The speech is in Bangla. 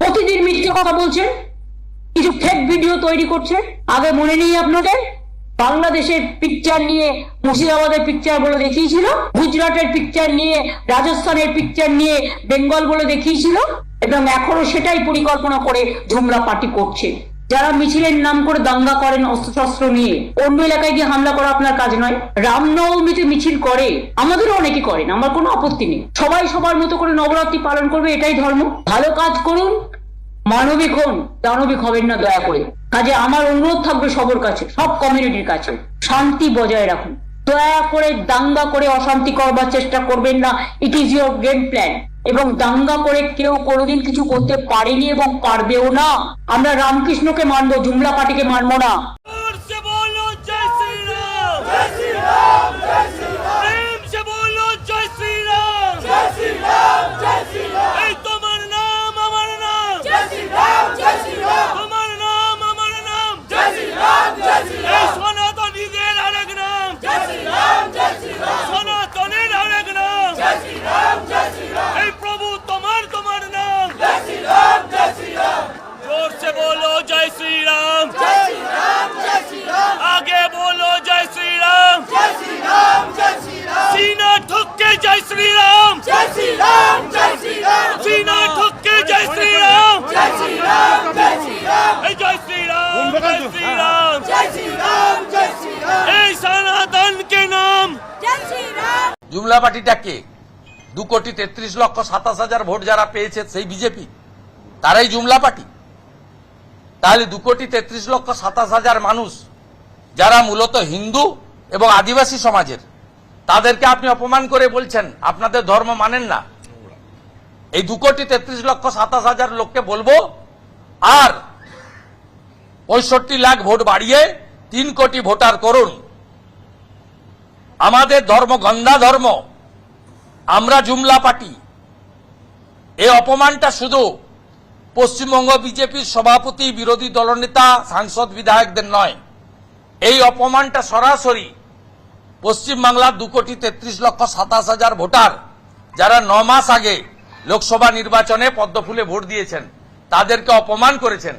প্রতিদিন মিথ্যে কথা বলছেন কিছু ফেক ভিডিও তৈরি করছে। আগে মনে নেই আপনাদের, বাংলাদেশের পিকচার নিয়ে, মুর্শিদাবাদের পিকচার বলে দেখিয়েছিল, গুজরাটের পিকচার নিয়ে, রাজস্থানের পিকচার নিয়ে, বেঙ্গল বলে দেখিয়েছিল, এবং এখনও সেটাই পরিকল্পনা করে ঝুমরা পার্টি করছে। যারা মিছিলের নাম করে দাঙ্গা করেন অস্ত্রশস্ত্র নিয়ে, অন্য এলাকায় গিয়ে হামলা করা আপনার কাজ নয়। রামনবমীতে মিছিল করে, আমাদেরও অনেকে করেন, আমার কোনো আপত্তি নেই। সবাই সবার মতো করে নবরাত্রি পালন করবে, এটাই ধর্ম। ভালো কাজ করুন মানবিক হন, দানবিক হবেন না দয়া করে। কাজে আমার অনুরোধ থাকবে সবার কাছে, সব কমিউনিটির কাছে। শান্তি বজায় রাখুন। দয়া করে দাঙ্গা করে অশান্তি করবার চেষ্টা করবেন না। It is your game plan এবং দাঙ্গা করে কেউ কোনোদিন কিছু করতে পারেনি এবং পারবেও না। আমরা রামকৃষ্ণকে মানবো জুমলা পার্টিকে মানবো না। जय श्री राम जय श्री राम जय श्री राम आगे बोलो जय श्री राम जय श्री राम जय श्री राम सीना ठुक के जय श्री राम जय श्री राम जय श्री राम सीना ठुक के जय श्री राम जय श्री राम जय श्री राम जय श्री राम जय श्री राम जय श्री राम जय श्री राम ए सनातन के नाम জুমলা পার্টিটা কে দু কোটি তেত্রিশ লক্ষ সাতাশ হাজার ভোট যারা পেয়েছে সেই বিজেপি তারাই জুমলা পার্টি তাহলে দু কোটি তেত্রিশ লক্ষ সাতাশ হাজার মানুষ, যারা মূলত হিন্দু এবং আদিবাসী সমাজের, তাদেরকে আপনি অপমান করে বলছেন, আপনাদের ধর্ম মানেন না। এই দু কোটি তেত্রিশ লক্ষ সাতাশ হাজার লোককে বলব, আর পঁয়ষট্টি লাখ ভোট বাড়িয়ে তিন কোটি ভোটার করুন। আমাদের ধর্ম গন্ধা ধর্ম, আমরা জুমলা পার্টি। এই অপমানটা শুধু পশ্চিমবঙ্গ বিজেপির সভাপতি বিরোধী দলনেতা সাংসদ বিধায়কদের নয়। এই অপমানটা সরাসরি পশ্চিমবাংলার দু কোটি তেত্রিশ লক্ষ সাতাশ হাজার ভোটার যারা ন মাস আগে লোকসভা নির্বাচনে পদ্মফুলে ভোট দিয়েছেন, তাদেরকে অপমান করেছেন।